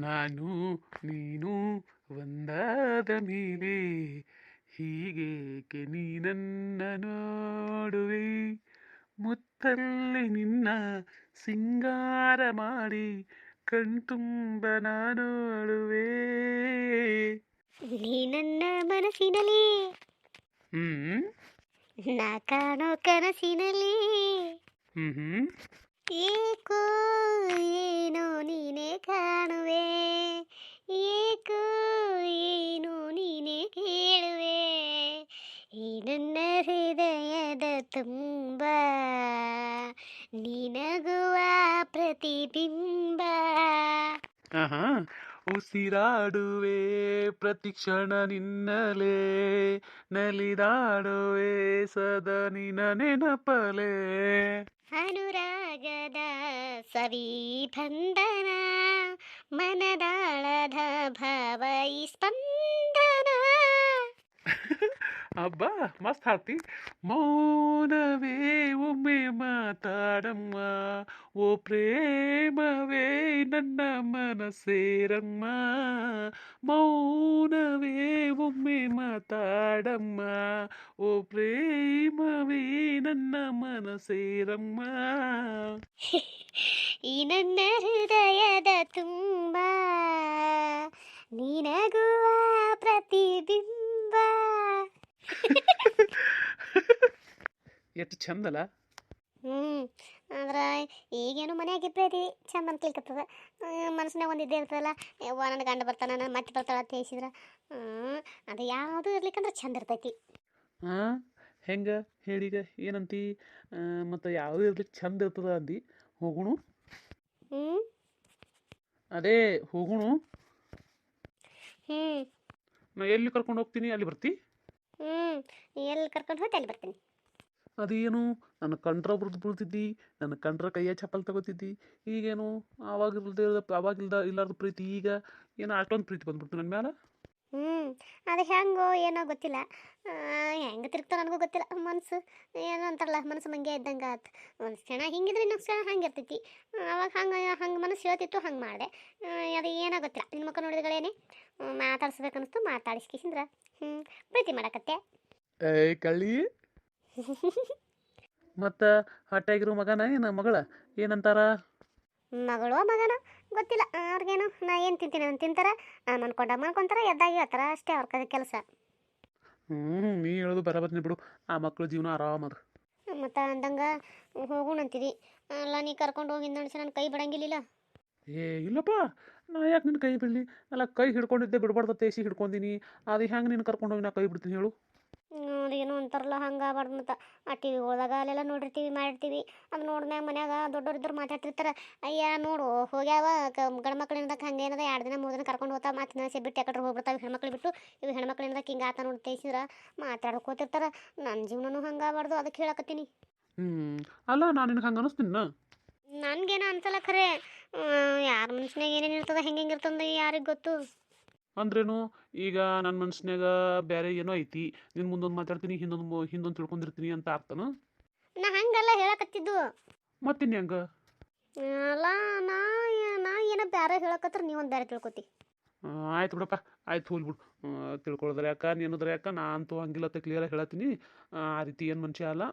ನಾನು ನೀನು ಒಂದಾದ ಮೇಲೆ ಹೀಗೇಕೆ ನೀ ನನ್ನ ನೋಡುವೆ? ಮುತ್ತಲ್ಲಿ ನಿನ್ನ ಸಿಂಗಾರ ಮಾಡಿ ಕಣ್ತುಂಬ ನಾನು ಅಳುವೆ ನೀ ನನ್ನ ಮನಸ್ಸಿನಲ್ಲಿ. ಹ್ಮ್? ನಾ ಕಾಣೋ ಕನಸಿನಲ್ಲಿ. ಹ್ಮ್ ಹ್ಮ್? ಏಕೋ ಏನೋ ನೀನೇ ಕಾಣುವೆ? ಏಕೋ, ಏನೋ ನೀನೇ ಕೇಳುವೆ? ಈ ನನ್ನ ಹೃದಯದ ತುಂಬ, ನಿನಗುವ ಪ್ರತಿಬಿಂಬ. ಉಸಿರಾಡುವೆ, ಪ್ರತಿಕ್ಷಣ ನಿನ್ನಲೇ, ನಲಿದಾಡುವೆ, ಸದಾ ನಿನ ನೆನಪಲೇ. ಅನುರಾಗದ ಸವಿ ಬಂಧನ ಮನದಾಳದ ಭಾವ ಈ ಸ್ಪಂದನ ಅಬ್ಬಾ ಮಸ್ತ್ ಹಾಡ್ತಿ ಮೌನವೇ ಒಮ್ಮೆ ಮಾತಾಡಮ್ಮ ಓ ಪ್ರೇಮವೇ ನನ್ನ ಮನಸ್ಸೇರಮ್ಮ ಮೌನವೇ ಒಮ್ಮೆ ಮಾತಾಡಮ್ಮ ಓ ಪ್ರೇಮವೇ ನನ್ನ ಮನಸ್ಸೇರಮ್ಮ ಈ ನನ್ನ ಹೃದಯದ ತುಂಬ ನಿನಗುವ ಪ್ರತಿಬಿಂಬ ಎಷ್ಟು ಚಂದಲ್ಲ ಆದ್ರೆ ಈಗೇನು ಇರ್ತೈತಿ ಚಂದ ಅಂತ ತಿಳ್ಕತ್ತದ. ಮನಸ್ಸಿನಾಗ ಒಂದು ಇದ್ದೇ ಇರ್ತದಲ್ಲ ಯವ್ವ ನನ್ನ ಗಂಡ ಬರ್ತಾನ ನನ್ನ ಮತ್ತೆ ಬರ್ತಾಳ ಅಂತ ಹೇಳಿಸಿದ್ರ ಅದು ಯಾವುದು ಇರ್ಲಿಕ್ಕಂದ್ರೆ ಚಂದ ಇರ್ತೈತಿ. ಹಾಂ ಹೆಂಗೆ ಹೇಳಿದ ಏನಂತಿ? ಮತ್ತು ಯಾವುದು ಇರ್ಲಿಕ್ಕೆ ಚಂದ ಇರ್ತದ ಅಂದಿ? ಹೋಗುಣು. ಹ್ಮ್. ಅದೇ ಹೋಗುಣು. ಹ್ಞೂ ನಾ ಎಲ್ಲಿ ಕರ್ಕೊಂಡು ಹೋಗ್ತೀನಿ ಅಲ್ಲಿ ಬರ್ತಿ? ಹ್ಮ್. ಎಲ್ಲಿ ಕರ್ಕೊಂಡು ಹೋಗ್ತಾ ಅಲ್ಲಿ ಬರ್ತೀನಿ. ಅದೇನು ನನ್ನ ಕಂಡ್ರ ಬುಡ್ದು ಬೀಳ್ತಿದ್ದಿ ನನ್ನ ಕಂಡ್ರ ಕೈಯ ಚಪ್ಪಲ್ ತಗೋತಿದ್ದಿ ಈಗೇನು ಆವಾಗ ಆವಾಗ ಅವಾಗಿಲ್ದ ಇಲ್ಲಾರ್ದ ಪ್ರೀತಿ ಈಗ ಏನೋ ಅಷ್ಟೊಂದು ಪ್ರೀತಿ ಬಂದ್ಬಿಡ್ತು ನನ್ನ ಮ್ಯಾಲ? ಹ್ಮ್ ಅದು ಹೆಂಗೋ ಏನೋ ಗೊತ್ತಿಲ್ಲ. ಹೆಂಗೆ ತಿರುಗ್ತಾವ ನನಗೂ ಗೊತ್ತಿಲ್ಲ. ಮನಸ್ಸು ಏನೋ ಅಂತಾರಲ್ಲ ಮನಸ್ಸು ಮಂಗೆ ಇದ್ದಂಗೆ ಆತು. ಒಂದು ಕ್ಷಣ ಹಿಂಗಿದ್ರೆ ಇನ್ನೊಂದು ಕ್ಷಣ ಹಂಗೆ ಇರ್ತೈತಿ. ಅವಾಗ ಹಂಗೆ ಹಂಗೆ ಮನಸ್ಸು ಹೇಳ್ತಿತ್ತು ಹಂಗೆ ಮಾಡಿದೆ. ಅದು ಏನೋ ಗೊತ್ತಿಲ್ಲ. ನಿನ್ನ ಮಕ್ಕ ನೋಡಿದಗಳೇನೆ ಮಾತಾಡ್ಸ್ಬೇಕನ್ನಿಸ್ತು ಮಾತಾಡಿಸ್ಕಿಸಿಂದ್ರ ಹ್ಞೂ ಪ್ರೀತಿ ಮಾಡಕತ್ತೆ ಏಯ್ ಕಳ್ಳಿ. ಮತ್ತು ಹೊಟ್ಟೆಗಿರೋ ಮಗನ ಏನ ಮಗಳ? ಏನಂತಾರ? ಮಗಳು ಮಗನ? ಗೊತ್ತಿಲ್ಲ. ಅವ್ರಿಗೇನು? ನಾ ಏನು ತಿಂತೀನಿ ಅಂತ ತಿಂತಾರ? ಮನ್ಕೊಂಡ ಮನ್ಕೊಂತಾರ ಎದ್ದಾಗಿ ಹೇಳ್ತಾರ ಅಷ್ಟೇ ಅವ್ರ ಕೆಲಸ. ಹ್ಞೂ ನೀ ಹೇಳೋದು ಬರಬರ್ನಿ ಬಿಡು. ಆ ಮಕ್ಕಳ ಜೀವನ ಆರಾಮದ ಮತ್ತು ಅಂದಂಗೆ ಹೋಗೋಣ ಅಂತಿದಿ ಅಲ್ಲ ನೀ ಕರ್ಕೊಂಡು ಹೋಗಿ ನಡ್ಸಿ ನನ್ನ ಕೈ ಬಿಡಂಗಿಲ್ಲ ಏ ಇಲ್ಲಪ್ಪ. ನಾ ಯಾಕೆ ನಿನ್ನ ಕೈ ಬಿಡಲಿ? ಅಲ್ಲ ಕೈ ಹಿಡ್ಕೊಂಡಿದ್ದೆ ಬಿಡ್ಬಾರ್ದ ತೇಸಿ ಹಿಡ್ಕೊಂಡಿನಿ. ಅದು ಹೆಂಗೆ ನೀನು ಕರ್ಕೊಂಡು ಹೋಗಿ ನಾ ಕೈ ಬಿಡ್ತೀನಿ ಹೇಳು. ಏನೋ ಅಂತಾರಲ್ಲ ಹಂಗೆ ಆಗ್ಬಾರ್ದು ಮತ್ತು ಆ ಟಿ ವಿಗಳ್ದಾಗ ಅಲ್ಲೆಲ್ಲ ನೋಡಿರ್ತೀವಿ ಮಾಡಿರ್ತೀವಿ. ಅದು ನೋಡಿದ್ಮ್ಯಾಗ ಮನ್ಯಾಗ ದೊಡ್ಡೋರು ಇದ್ರು ಮಾತಾಡ್ತಿರ್ತಾರೆ ಅಯ್ಯ ನೋಡು ಹೋಗ್ಯಾವ ಕ ಗಂಡು ಮಕ್ಳಿಂದ ಹಂಗೆ ಏನದ ಎರಡು ದಿನ ಮೂರು ದಿನ ಕರ್ಕೊಂಡು ಹೋಗ್ತಾ ಮತ್ತೆ ನಾ ಬಿಟ್ಟು ಯಾಕಡ್ರೆ ಹೋಗ್ಬಿಡ್ತಾವೆ ಹೆಣ್ಮಕ್ಳು ಬಿಟ್ಟು. ಇವು ಹೆಣ್ಮಕ್ಳಿಂದಕ್ಕೆ ಹಿಂಗೆ ಆತ ನೋಡಿ ತೇಸಿದ್ರೆ ಮಾತಾಡ್ಕೋತಿರ್ತಾರೆ ನನ್ನ ಜೀವನನೂ ಹಂಗೆ ಆಗ್ಬಾರ್ದು ಅದಕ್ಕೆ ಹೇಳಕತ್ತೀನಿ. ಹ್ಞೂ ಅಲ್ಲ ನಾನು ನಿನಗೆ ಹಂಗೆ ಅನಿಸ್ತೀನಿ ನನಗೇನು ಅನ್ಸಲ್ಲ ಖರೆ. ಯಾರ ಮನುಷ್ಯನಾಗ ಏನೇನು ಇರ್ತದೆ ಹೆಂಗೆ ಹೆಂಗೆ ಇರ್ತಂದ ಯಾರಿಗೆ ಗೊತ್ತು. ಅಂದ್ರೇನು ಈಗ ನನ್ನ ಮನ್ಸಿನಾಗ ಬೇರೆ ಏನೋ ಐತಿ ನಿನ್ನ ಮುಂದೊಂದು ಮಾತಾಡ್ತೀನಿ ಹಿಂದೊಂದು ಹಿಂದೊಂದು ತಿಳ್ಕೊಂಡಿರ್ತೀನಿ ಅಂತ ಆಗ್ತಾನ ನಾ ಹಂಗಲ್ಲ ಹೇಳಕತ್ತಿದ್ದು. ಮತ್ತಿನ್ ಹೆಂಗೆ? ಅಲ್ಲ ನಾ ನಾ ಏನೋ ಬೇರೆ ಹೇಳಕತ್ರ ನೀವೊಂದು ಬೇರೆ ತಿಳ್ಕೊತಿ. ಆಯ್ತು ಬಿಡಪ್ಪ ಆಯ್ತು ಹೋಗ್ಬಿಡು ತಿಳ್ಕೊಳ್ದ್ರೆ ಯಾಕ ನೀನೋದ್ರೆ ಯಾಕ ನಾ ಅಂತೂ ಹಂಗಿಲ್ಲ ಅಂತ ಕ್ಲಿಯರಾಗಿ ಹೇಳತ್ತೀನಿ. ಆ ರೀತಿ ಏನು ಮನುಷ್ಯ ಅಲ್ಲ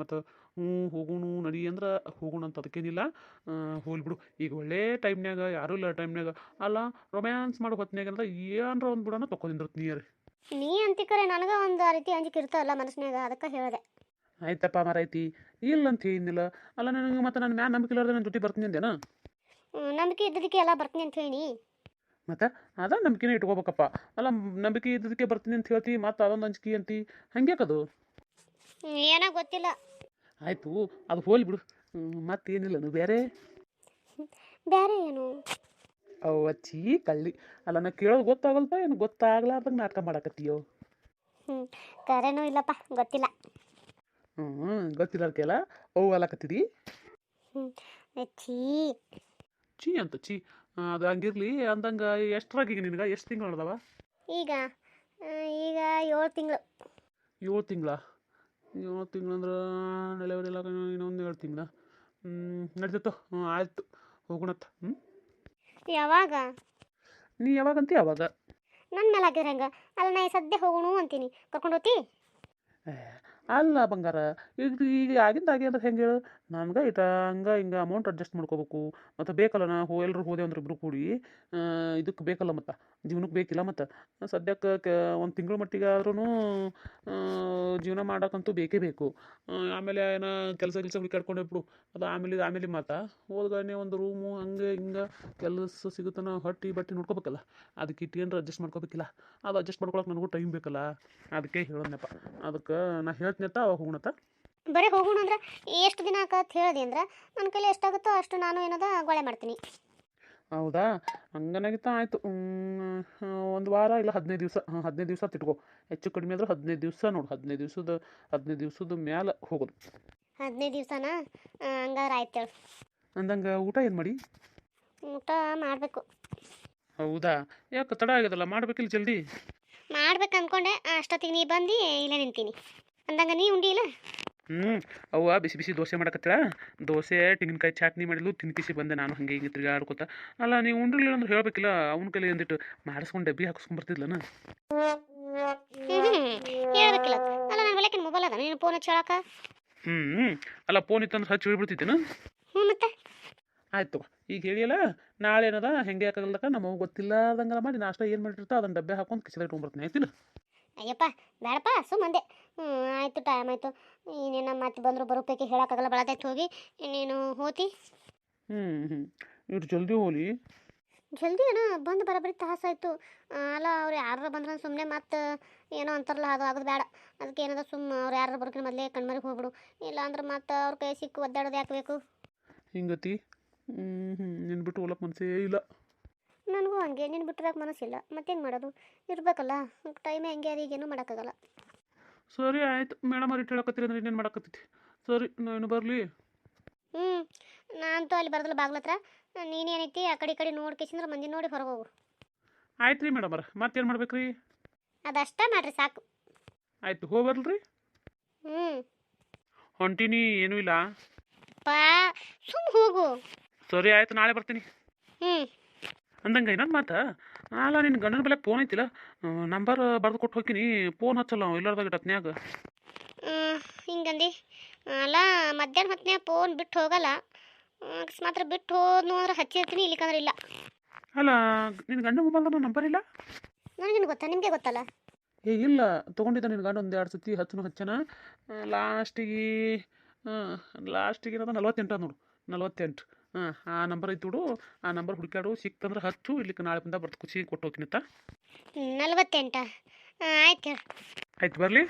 ಮತ್ತು ಹ್ಞೂ ಹೋಗೋಣ ನಡಿ ಅಂದ್ರೆ ಹೋಗೋಣ ಅಂತ ಅದಕ್ಕೇನಿಲ್ಲ. ಹೋಗ್ಬಿಡು ಈಗ ಒಳ್ಳೆ ಟೈಮ್ನಾಗ ಯಾರೂ ಇಲ್ಲ ಟೈಮ್ನಾಗ ಅಲ್ಲ ರೊಮ್ಯಾನ್ಸ್ ಮಾಡೋ ಹೊತ್ನಾಗ ಅಂದ್ರೆ ಏನರ ಒಂದು ಬಿಡೋಣ ತೊಗೊಂಡಿರುತ್ತೆ ನೀರು. ನೀ ಅಂತಿಕರೆ ನನಗೆ ಒಂದು ಆ ರೀತಿ ಅಂಜಿಕೆ ಇರ್ತಲ್ಲ ಮನಸ್ಸಿನಾಗ ಅದಕ್ಕೆ ಹೇಳಿದೆ. ಆಯ್ತಪ್ಪ ಮರೈತಿ ಇಲ್ಲ ಅಂತ ಏನಿಲ್ಲ ಅಲ್ಲ ನನಗೆ ಮತ್ತೆ ನನ್ನ ಮ್ಯಾನ್ ನಂಬಿಕೆ ಇಲ್ಲಾರ್ದೆ ನನ್ನ ಜೊತೆ ಬರ್ತೀನಿ ಅಂದೇನ ನಂಬಿಕೆ ಇದ್ದದಕ್ಕೆ ಎಲ್ಲ ಬರ್ತೀನಿ ಅಂತ ಹೇಳಿ. ಮತ್ತೆ ಅದ ನಂಬಿಕೆನೇ ಇಟ್ಕೋಬೇಕಪ್ಪ. ಅಲ್ಲ ನಂಬಿಕೆ ಇದ್ದದಕ್ಕೆ ಬರ್ತೀನಿ ಅಂತ ಹೇಳ್ತಿ ಮತ್ತೆ ಅದೊಂದು ಅಂಜಿಕೆ ಅಂತಿ. ಹಂಗ್ಯಾಕದು ಏನೋ ಗೊತ್ತಿಲ್ಲ. ಆಯಿತು ಅದು ಹೋಲಿ ಬಿಡು. ಮತ್ತೇನಿಲ್ಲ ನೀವು ಬೇರೆ? ಬೇರೆ ಏನು? ಅವು ಅಚ್ಚಿ ಕಳ್ಳಿ. ಅಲ್ಲ ನಾ ಕೇಳೋದು ಗೊತ್ತಾಗಲ್ಪ ಏನು ಗೊತ್ತಾಗ್ಲಾರ್ದಂಗೆ ನಾಟಕ ಮಾಡಕತ್ತೀಯೋ? ಹ್ಞೂ ಕರೆನೂ ಇಲ್ಲಪ್ಪ ಗೊತ್ತಿಲ್ಲ. ಹ್ಞೂ ಗೊತ್ತಿಲ್ಲ ಅವು ಅಲ್ಲಕತ್ತೀರಿ ಹ್ಞೂ ಛೀ ಚೀ ಅಂತ ಚೀ ಅದು ಹಂಗಿರ್ಲಿ ಅಂದಂಗೆ ಎಷ್ಟರಾಗೀಗ ನಿನಗೆ? ಎಷ್ಟು ತಿಂಗಳು ಅದಾವ ಈಗ ಈಗ ಏಳು ತಿಂಗಳು. ಏಳು ತಿಂಗಳ? ಏಳು ತಿಂಗಳಂದ್ರೆ ಡೆಲಿವರಿ ಎಲ್ಲ ಇನ್ನೊಂದು ಏಳು ತಿಂಗಳ. ನಡೀತೈತೋ? ಹ್ಞೂ ಆಯಿತು. ಹೋಗೋಣತ್ತ ಹ್ಞೂ ಯಾವಾಗ? ನೀ ಯಾವಾಗ ಯಾವಾಗಂತ ಯಾವಾಗ? ನನ್ನ ಮೇಲೆ ಹಾಕಿದ್ರೆ ಹೆಂಗೆ ಅಲ್ಲ ನಾ ಸದ್ಯ ಹೋಗೋಣ ಅಂತೀನಿ. ಕರ್ಕೊಂಡು ಹೋಗ್ತಿ ಅಲ್ಲ ಬಂಗಾರ. ಈಗ ಈಗ ಆಗಿಂದ ಆಗಿ ಅಂದ್ರೆ ಹೆಂಗೆ ಹೇಳು? ನನ್ಗೆ ಇಟ ಹಂಗೆ ಹಿಂಗೆ ಅಮೌಂಟ್ ಅಡ್ಜಸ್ಟ್ ಮಾಡ್ಕೋಬೇಕು. ಮತ್ತು ಬೇಕಲ್ಲ ನಾ ಹೋ ಎಲ್ಲರೂ ಹೋದೆ ಅಂದ್ರೆ ಇಬ್ಬರು ಕೂಡಿ. ಇದಕ್ಕೆ ಬೇಕಲ್ಲ ಮತ್ತು? ಜೀವನಕ್ಕೆ ಬೇಕಿಲ್ಲ ಮತ್ತು? ಸದ್ಯಕ್ಕೆ ಕ, ಒಂದು ತಿಂಗಳ ಮಟ್ಟಿಗೆ ಆದ್ರೂ ಜೀವನ ಮಾಡೋಕ್ಕಂತೂ ಬೇಕೇ ಬೇಕು. ಆಮೇಲೆ ಏನೋ ಕೆಲಸ ಕೆಲಸ ಹುಡುಕಾಡ್ಕೊಂಡೆ ಬಿಡು ಅದು ಆಮೇಲೆ ಆಮೇಲೆ ಮಾತಾ. ಹೋದ್ಗನೆ ಒಂದು ರೂಮು, ಹಂಗೆ ಹಿಂಗೆ ಕೆಲಸ ಸಿಗುತ್ತಾನ ಹೊಟ್ಟಿ, ಬಟ್ಟೆ ನೋಡ್ಕೋಬೇಕಲ್ಲ? ಅದಕ್ಕೆ ಇಟ್ಟು ಅಡ್ಜಸ್ಟ್ ಮಾಡ್ಕೋಬೇಕಿಲ್ಲ? ಅದು ಅಡ್ಜಸ್ಟ್ ಮಾಡ್ಕೊಳಕ್ಕೆ ನನಗೂ ಟೈಮ್ ಬೇಕಲ್ಲ? ಅದಕ್ಕೆ ಹೇಳೋದ್ನಪ್ಪ. ಅದಕ್ಕೆ ನಾ ಹೇಳ್ತೀನತ್ತ ಅವಾಗ ಹೋಗೋಣತ್ತ. ಬರೀ ಹೋಗೋಣ ಅಂದ್ರೆ ಎಷ್ಟು ದಿನ ಆಕತ್ ಹೇಳ್ದೆ ಅಂದ್ರೆ ನನ್ನ ಕೈಲಿ ಎಷ್ಟಾಗುತ್ತೋ ಅಷ್ಟು ನಾನು ಏನದ ಗೊಳೆ ಮಾಡ್ತೀನಿ. ಹೌದಾ? ಹಂಗನಾಗಿತ್ತ ಆಯಿತು. ಒಂದು ವಾರ ಇಲ್ಲ ಹದಿನೈದು ದಿವಸ ಹಾಂ ಹದಿನೈದು ದಿವಸ ತಿಟ್ಕೋ ಹೆಚ್ಚು ಕಡಿಮೆ ಆದ್ರೆ ಹದಿನೈದು ದಿವಸ ನೋಡು. ಹದಿನೈದು ದಿವಸದ ಹದಿನೈದು ದಿವಸದ ಮ್ಯಾಲೆ ಹೋಗೋದು. ಹದಿನೈದು ದಿವಸನ? ಹಂಗಾರೆ ಆಯ್ತು ಹೇಳು ಅಂದಂಗೆ ಊಟ ಏನು ಮಾಡಿ? ಊಟ ಮಾಡಬೇಕು. ಹೌದಾ? ಯಾಕೆ ತಡ ಆಗ್ಯದಲ್ಲ? ಮಾಡ್ಬೇಕಿಲ್ಲ ಜಲ್ದಿ? ಮಾಡ್ಬೇಕು ಅಂದ್ಕೊಂಡೆ ಅಷ್ಟೊತ್ತಿಗೆ ನೀ ಬಂದು ಇಲ್ಲೇ ನಿಂತೀನಿ. ಅಂದಂಗೆ ನೀ ಉಂಡಿ ಇಲ್ಲ? ಹ್ಞೂ ಅವ್ವ ಬಿಸಿ ಬಿಸಿ ದೋಸೆ ಮಾಡಕತ್ತಿರ? ದೋಸೆ ತೆಂಗಿನಕಾಯಿ ಚಟ್ನಿ ಮಾಡಿದ್ಲು ತಿನ್ಕಿಸಿ ಬಂದೆ ನಾನು ಹಂಗೆ ಹಿಂಗೆ ತಿರ್ಗಾಡ್ಕೊತ. ಅಲ್ಲ ನೀವು ಉಂಡ್ರಿಲ್ಲ ಅಂದ್ರೆ ಹೇಳಬೇಕಿಲ್ಲ ಅವನ ಕೈಲಿ ಅಂದಿಟ್ಟು ಮಾಡಿಸ್ಕೊಂಡು ಡಬ್ಬಿ ಹಾಕಿಸ್ಕೊಂಡ್ ಬರ್ತಿದ್ಲನ? ಹೇಳ್ಬೇಕಿಲ್ಲ. ಅಲ್ಲ ನನ್ನ ಹೊಲಕಿನ ಮೊಬೈಲ್ ಅದ ನೀನು ಫೋನ್ ಹಚ್ಚಿ ಹೇಳಕ ಹ್ಞೂ ಅಲ್ಲ ಫೋನ್ ಇತ್ತಂದ್ರೆ ಹಚ್ಚಿ ಹೇಳ್ಬಿಡ್ತಿದ್ದೇನು ಹ್ಞೂ ಮತ್ತೆ? ಆಯ್ತು ಈಗ ಹೇಳಿಯಲ್ಲ ನಾಳೆ ಏನದ ಹೆಂಗೆ ಹಾಕಲ್ದಕ್ಕ ನಮಗೆ ಗೊತ್ತಿಲ್ಲ ಅದಂಗೆಲ್ಲ ಮಾಡಿ ನಾಷ್ಟ ಏನು ಮಾಡಿರ್ತಾ ಅದನ್ನ ಡಬ್ಬೆ ಹಾಕೊಂಡು ಕಿಸದ ಇಟ್ಕೊಂಡ್ಬರ್ತೀನಿ ಆಯ್ತಿಲ್ಲ? ಅಯ್ಯಪ್ಪ ಬೇಡಪ್ಪ ಸುಮ್ಮಂದೆ ಹ್ಞೂ ಆಯಿತು ಟೈಮ್ ಆಯಿತು. ಇನ್ನೇನು ಮತ್ತೆ ಬಂದರು ಬರೋಪೈಕಿ ಹೇಳೋಕ್ಕಾಗಲ್ಲ ಬಳದೈತೆ ಹೋಗಿ. ಇನ್ನೇನು ಹೋತಿ? ಹ್ಞೂ ಹ್ಞೂ ಇವ್ರು ಜಲ್ದಿ ಹೋಲಿ ಜಲ್ದಿ ಏನೋ ಬಂದು ಬರೋಬ್ಬರಿ ತಾಸಾಯ್ತು ಅಲ್ಲ ಅವ್ರು ಯಾರು ಬಂದ್ರೆ ಸುಮ್ಮನೆ ಮತ್ತೆ ಏನೋ ಅಂತಾರಲ್ಲ ಅದು ಆಗೋದು ಬೇಡ. ಅದಕ್ಕೆ ಏನದ ಸುಮ್ಮ ಅವ್ರು ಯಾರು ಬರ್ಕಿನ ಮೊದಲೇ ಕಣ್ಮರಿಗೆ ಹೋಗ್ಬಿಡು. ಇಲ್ಲ ಅಂದ್ರೆ ಮತ್ತೆ ಅವ್ರ ಕೈ ಸಿಕ್ಕು ಒದ್ದಾಡೋದು ಯಾಕೆ ಬೇಕು? ಹಿಂಗತಿ? ಹ್ಞೂ ಹ್ಞೂ ನಿನ್ನ ಬಿಟ್ಟು ಹೋಲಕ್ಕೆ ಮನಸ್ಸೇ ಇಲ್ಲ. ನನಗೂ ಹಂಗೆ ನೀನು ಬಿಟ್ಟಿರೋಕೆ ಮನಸ್ಸಿಲ್ಲ. ಮತ್ತೇನು ಮಾಡೋದು? ಇರಬೇಕಲ್ಲ ಟೈಮೇ ಹಂಗೆ ಅದು ಈಗೇನು ಮಾಡೋಕ್ಕಾಗಲ್ಲ. ಸರಿ ಆಯ್ತು ಮೇಡಮ್ ಅವ್ರು ಇಟ್ಟು ಹೇಳಕತ್ತೀರಿ ಅಂದ್ರೆ ಇನ್ನೇನು ಮಾಡಕತ್ತೈತಿ? ಸರಿ ನಾನು ಬರಲಿ. ಹ್ಞೂ ನಾನಂತೂ ಅಲ್ಲಿ ಬರೋದಿಲ್ಲ ಬಾಗ್ಲತ್ರ. ನೀನೇನೈತಿ ಆ ಕಡೆ ಈ ಕಡೆ ನೋಡ್ಕೇಸಿಂದ್ರೆ ಮಂದಿ ನೋಡಿ ಹೊರಗೆ ಹೋಗು. ಆಯ್ತು ರೀ ಮೇಡಮ್ ಅವ್ರ ಮತ್ತೇನು ಮಾಡ್ಬೇಕು ರೀ ಅದಷ್ಟೇ ಮಾಡ್ರಿ ಸಾಕು. ಆಯ್ತು ಹೋಗ್ಬರ್ಲ್ರಿ. ಹ್ಞೂ ಹೊಂಟೀನಿ ಏನೂ ಇಲ್ಲ. ಪಾ ಸುಮ್ಮ ಹೋಗು. ಸರಿ ಆಯ್ತು ನಾಳೆ ಬರ್ತೀನಿ. ಹ್ಞೂ ಅಂದಂಗೆ ಇನ್ನೊಂದು ಮಾತು? ಅಲ್ಲ ನಿನ್ನ ಗಂಡನ ಬೆಲೆ ಫೋನ್ ಐತಿಲ್ಲ? ನಂಬರ್ ಬರೆದು ಕೊಟ್ಟು ಹೋಗ್ತೀನಿ ಫೋನ್ ಹಚ್ಚಲ್ಲ ಇಲ್ಲಾರ್ದಾಗ ಇಟ್ಟತ್ನ್ಯಾಗ ಹಿಂಗಂದು. ಅಲ್ಲ ಮಧ್ಯಾಹ್ನ ಹೊತ್ತಿನಾಗ ಫೋನ್ ಬಿಟ್ಟು ಹೋಗಲ್ಲ. ಅಕಸ್ಮಾತ್ರ ಬಿಟ್ಟು ಹೋದ್ನು ಅಂದ್ರೆ ಹಚ್ಚಿರ್ತೀನಿ ಇಲ್ಲಿಕಂದ್ರೆ ಇಲ್ಲ. ಅಲ್ಲ ನಿನ್ನ ಗಂಡ ಮೊಬೈಲ್ದಾಗ ನಂಬರ್ ಇಲ್ಲ? ನನಗೇನು ಗೊತ್ತಾ? ನಿಮಗೆ ಗೊತ್ತಲ್ಲ? ಏ ಇಲ್ಲ. ತೊಗೊಂಡಿದ್ದ ನಿನ್ನ ಗಂಡ ಒಂದು ಎರಡು ಸತಿ ಹಚ್ಚನು ಹಚ್ಚನ. ಲಾಸ್ಟಿಗೆ ಲಾಸ್ಟಿಗೆ ಏನದ ನಲ್ವತ್ತೆಂಟು ನೋಡು. ನಲ್ವತ್ತೆಂಟು. ಹಾಂ ಆ ನಂಬರ್ ಇದ್ದುಡು ಆ ನಂಬರ್ ಹುಡುಕ್ಯಾಡು. ಸಿಕ್ತಂದ್ರೆ ಹಚ್ಚು ಇಲ್ಲಿಕ್ಕೆ ನಾಳೆ ಬಂದ ಬರ್ತು ಖುಷಿ ಕೊಟ್ಟು ಹೋಗ್ತೀನಿತ್ತ ನಲ್ವತ್ತೆಂಟ? ಆಯ್ತು ಆಯ್ತು ಬರಲಿ.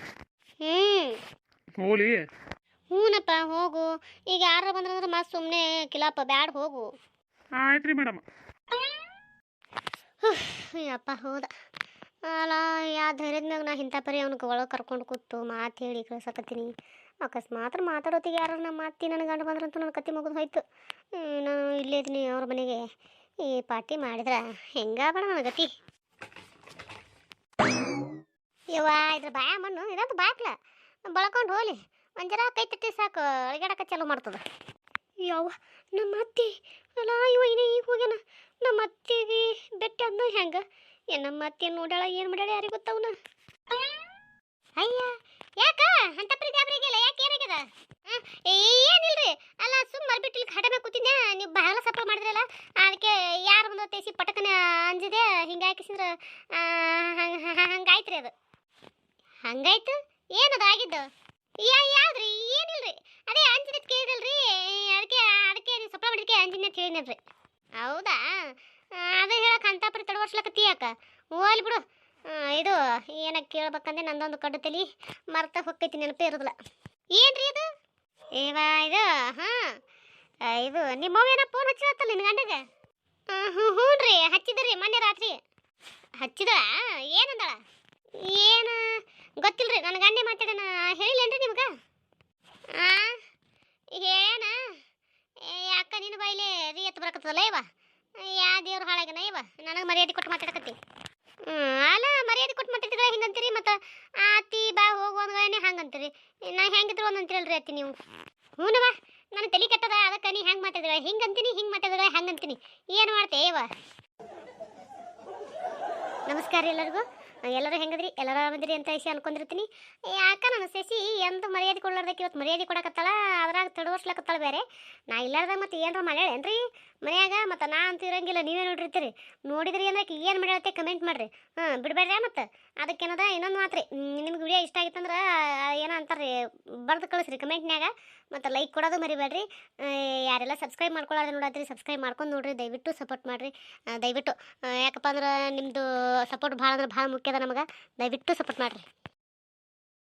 ಹ್ಞೂ ಹೋಲಿ ಹ್ಞೂನಪ್ಪ ಹೋಗು. ಈಗ ಯಾರು ಬಂದ್ರಂದ್ರೆ ಮತ್ತೆ ಸುಮ್ಮನೆ ಕಿಲಾಪ ಬ್ಯಾಡ ಹೋಗು. ಆಯ್ತು ರೀ ಮೇಡಮ್. ಅಪ್ಪ ಹೌದ. ಅಲ್ಲ ಯಾ ಧೈರ್ಯದ ಮ್ಯಾಗ ನಾ ಇಂಥ ಪರಿ ಅವ್ನಿಗೆ ಒಳಗೆ ಕರ್ಕೊಂಡು ಕೂತು ಮಾತು ಹೇಳಿ ಕಳ್ಸಕತ್ತೀನಿ. ಅಕಸ್ಮಾತ್ ಮಾತಾಡೋತಿಗೆ ಯಾರು ನಮ್ಮ ಅತ್ತಿ ನನ್ನ ಗಂಡ ಬಂದ್ರಂತೂ ನನ್ನ ಕತ್ತಿ ಮುಗಿದು ಹೋಯ್ತು. ನಾನು ಇಲ್ಲೇ ಇದ್ದೀನಿ ಅವ್ರ ಮನೆಗೆ. ಈ ಪಾರ್ಟಿ ಮಾಡಿದ್ರೆ ಹೆಂಗಾಗಬೇಡ ನನ್ನ ಗತಿ? ಇವ ಇದ್ರ ಬಾಯ ಮಣ್ಣು, ಇದಂತೂ ಬಾಕ್ಲ. ಬಳ್ಕೊಂಡು ಹೋಲಿ ಒಂದು ಕೈ ತಟ್ಟಿ ಸಾಕು. ಅಳಿಗಾಡಕ್ಕೆ ಚಾಲು ಮಾಡ್ತದ. ಯಾವ ನಮ್ಮ ಅತ್ತಿ. ಅಲ್ಲ, ಇವ ಇನ್ನೇ ಈಗ ಹೋಗ್ಯಾನ. ನಮ್ಮ ಅತ್ತಿಗೆ ಬೆಟ್ಟ ಅಂದ್ರೆ ಹೆಂಗ? ಏ, ನಮ್ಮ ಅತ್ತಿ ನೋಡ್ಯಾಳ, ಏನು ಮಾಡ್ಯಾಳ, ಯಾರಿಗೆ ಗೊತ್ತವನ ಅಯ್ಯ ಯಾಕ? ಅಂತ ಪ್ರೀತಿಯಾಬ್ರಿಗೆಲ್ಲ ಯಾಕೆ ಏನಾಗ್ಯದ? ಏನಿಲ್ರಿ. ಅಲ್ಲ ಸುಮ್ಮ ಮರ್ಬಿಟ್ಟು ಇಲ್ಲಿ ಹಠ ಕೂತಿದ್ದೆ. ನೀವು ಬಹಳ ಸಪ್ಪ ಮಾಡಿದ್ರಲ್ಲ. ಅದಕ್ಕೆ ಯಾರು ಬಂದು ತೇಸಿ ಪಟಕನ ಅಂಜಿದೆ, ಹಿಂಗೆ ಹಾಕಿಸಿದ್ರೆ ಹಂಗಾಯ್ತು ರೀ ಅದು. ಹಂಗಾಯ್ತು? ಏನದು ಆಗಿದ್ದು? ಯಾ, ಯಾವ್ದ್ರಿ? ಏನಿಲ್ರಿ? ಅದೇ ಅಂಜಿನದ್ ಕೇಳಿದಲ್ರಿ. ಅದಕ್ಕೆ ಅದಕ್ಕೆ ನೀವು ಸಪ್ಲ ಮಾಡಿದಕ್ಕೆ ಅಂಜಿನ ಕೇಳಿನಲ್ರಿ ಹೌದಾ? ಅದೇ ಹೇಳಕ್ಕೆ ಅಂತಾಪರಿ ತಡವರ್ಸ್ಲಕತ್ತಿ ಯಾಕ? ಬಿಡು. ಇದು ಏನ ಕೇಳ್ಬೇಕಂದ್ರೆ ನಂದೊಂದು ಕಡ್ಡು ತಲಿ ಮರ್ತ ಹೊಕ್ಕೈತಿ ನೆನಪೇ ಇರೋದಿಲ್ಲ. ಏನ್ರಿ ಇದು? ಏವಾ, ಇದು, ಹಾಂ ಇದು ನಿಮ್ಮವೇನ ಫೋನ್ ಹಚ್ಚಿರತ್ತಲ್ಲ ನಿನ್ನ ಗಂಡಗೆ? ಹ್ಞೂ ಹ್ಞೂ ರೀ ಹಚ್ಚಿದ್ರಿ ಮೊನ್ನೆ ರಾತ್ರಿ. ಹಚ್ಚಿದ ಏನಂದಳ? ಏನು, ಗೊತ್ತಿಲ್ರಿ, ನನ್ನ ಗಂಡೆ ಮಾತಾಡೋಣ, ಹೇಳಿಲ್ಲೇನ್ರಿ ನಿಮ್ಗೆ? ಆ ಏ, ಯಾಕ ನಿನ್ನ ಬಾಯಿಲೆ ರೀ ಎತ್ತು ಬರಕತ್ತದಲ್ಲ ಇವ? ಯಾ ದೇವ್ರ ಹಾಳಾಗನ ಇವ? ನನಗೆ ಮರ್ಯಾದೆ ಕೊಟ್ಟು ಮಾತಾಡಕತ್ತಿ. ಅಲ್ಲ, ಮರ್ಯಾದೆ ಕೊಟ್ಟು ಮಾತಾಡಿದ್ರೆ ಹಿಂಗಂತೀರಿ ಮತ್ತು ಆತಿ, ಬಾ, ಹೋಗು ಅಂದ್ಗಳೇ ಹಂಗಂತೀರಿ. ನಾ ಹೆಂಗಿದ್ರು ಒಂದು ಅಂತೀರಲ್ರಿ ಅತ್ತಿ ನೀವು. ಹ್ಞೂನವ ನನ್ನ ತಲೆ ಕೆಟ್ಟದ, ಅದಕ್ಕೆ ನೀ ಹೆಂಗೆ ಮಾತಾಡಿದ್ರೆ? ಹಿಂಗೆ ಅಂತೀನಿ ಹಿಂಗೆ ಮಾತಾಡಿದ್ರೆ ಹಂಗೆ ಅಂತೀನಿ ಏನು ಮಾಡ್ತೆ ಏವ ನಮಸ್ಕಾರ ಎಲ್ಲರಿಗೂ. ಎಲ್ಲರೂ ಹೆಂಗದ್ರಿ? ಎಲ್ಲರೂ ಬಂದಿರಿ ಅಂತ ಐಸಿ ಅನ್ಕೊಂಡಿರ್ತೀನಿ. ಯಾಕ ನನ್ನ ಸಸಿ ಎಂದು ಮರ್ಯಾದೆ ಕೊಡ್ಲಾರ್ದಕ್ಕೆ ಇವತ್ತು ಮರ್ಯಾದೆ ಕೊಡಕತ್ತಾಳ? ಅದ್ರಾಗ ತಡವರ್ಸ್ಲಕತ್ತಾಳ ಬೇರೆ. ನಾ ಇಲ್ಲಾರ್ದಾಗ ಮತ್ತೆ ಏನಾರ ಮಾಡ್ಯಾಳೇನ್ರಿ? ಮನ್ಯಾಗ ಮತ್ತು ನಾ ಅಂತ ಇರಂಗಿಲ್ಲ, ನೀವೇ ನೋಡಿರ್ತೀರಿ. ನೋಡಿದ್ರಿ ಅಂದ್ರೆ ಏನು ಮಾಡ್ಯಾಳತ್ತೆ ಕಮೆಂಟ್ ಮಾಡ್ರಿ. ಹಾಂ ಬಿಡ್ಬೇಡ್ರಿ ಮತ್ತು. ಅದಕ್ಕೇನದ, ಇನ್ನೊಂದು ಮಾತ್ರಿ. ನಿಮ್ಗೆ ವಿಡಿಯೋ ಇಷ್ಟ ಆಗಿತ್ತಂದ್ರೆ ಏನೋ ಅಂತಾರೆ ಬರ್ದು ಕಳಿಸ್ರಿ ಕಮೆಂಟ್ನ್ಯಾಗ. ಮತ್ತು ಲೈಕ್ ಕೊಡೋದು ಮರಿಬೇಡ್ರಿ ಯಾರೆಲ್ಲ ಸಬ್ಸ್ಕ್ರೈಬ್ ಮಾಡ್ಕೊಳ್ಳೋದು ನೋಡತ್ರಿ ಸಬ್ಸ್ಕ್ರೈಬ್ ಮಾಡ್ಕೊಂಡು ನೋಡ್ರಿ. ದಯವಿಟ್ಟು ಸಪೋರ್ಟ್ ಮಾಡಿರಿ. ದಯವಿಟ್ಟು. ಯಾಕಪ್ಪ ಅಂದ್ರೆ ನಿಮ್ಮದು ಸಪೋರ್ಟ್ ಭಾಳ ಅಂದ್ರೆ ಭಾಳ ಮುಖ್ಯ ಅದ ನಮಗೆ. ದಯವಿಟ್ಟು ಸಪೋರ್ಟ್ ಮಾಡಿರಿ.